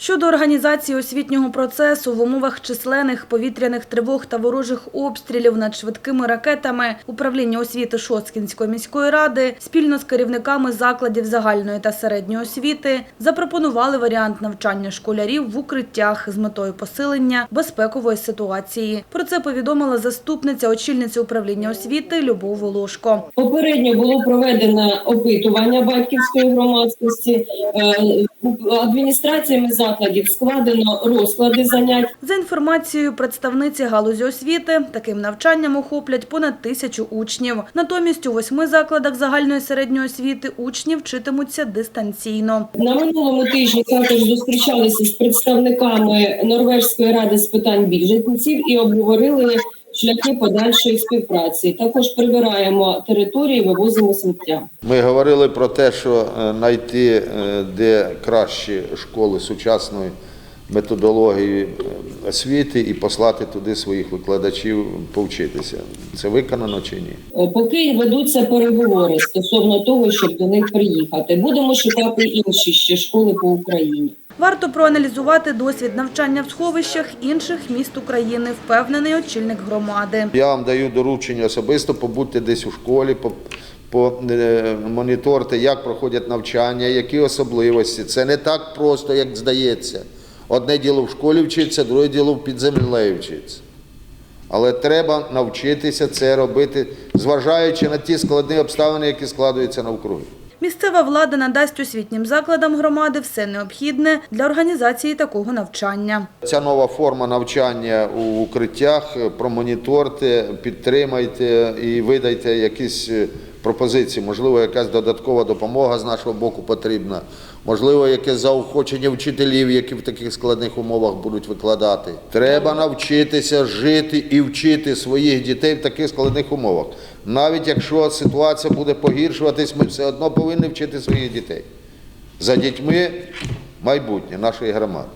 Щодо організації освітнього процесу в умовах численних повітряних тривог та ворожих обстрілів над швидкими ракетами, управління освіти Шосткінської міської ради спільно з керівниками закладів загальної та середньої освіти запропонували варіант навчання школярів в укриттях з метою посилення безпекової ситуації. Про це повідомила заступниця очільниці управління освіти Любов Волошко. Попередньо було проведено опитування батьківської громадськості. Е, Адміністраціями закладів складено розклади занять. За інформацією представниці галузі освіти, таким навчанням охоплять понад тисячу учнів. Натомість у восьми закладах загальної середньої освіти учні вчитимуться дистанційно. На минулому тижні також зустрічалися з представниками Норвежської ради з питань біженців і обговорили шляхи подальшої співпраці. Також прибираємо території, вивозимо сміття. Ми говорили про те, що е, знайти е, де кращі школи сучасної методології освіти і послати туди своїх викладачів повчитися. Це виконано чи ні? Е, Поки ведуться переговори стосовно того, щоб до них приїхати. Будемо шукати інші ще школи по Україні. Варто проаналізувати досвід навчання в сховищах інших міст України, впевнений очільник громади. Я вам даю доручення особисто побудьте десь у школі, по, по е, як проходять навчання, які особливості. Це не так просто, як здається. Одне діло в школі вчиться, друге діло в під землею вчиться. Але треба навчитися це робити, зважаючи на ті складні обставини, які складуються навкруги. Місцева влада надасть освітнім закладам громади все необхідне для організації такого навчання. Ця нова форма навчання у укриттях промоніторте, підтримайте і видайте якісь пропозиції. Можливо, якась додаткова допомога з нашого боку потрібна. Можливо, якесь заохочення вчителів, які в таких складних умовах будуть викладати. Треба навчитися жити і вчити своїх дітей в таких складних умовах. Навіть якщо ситуація буде погіршуватись, ми все одно повинні вчити своїх дітей. За дітьми майбутнє нашої громади.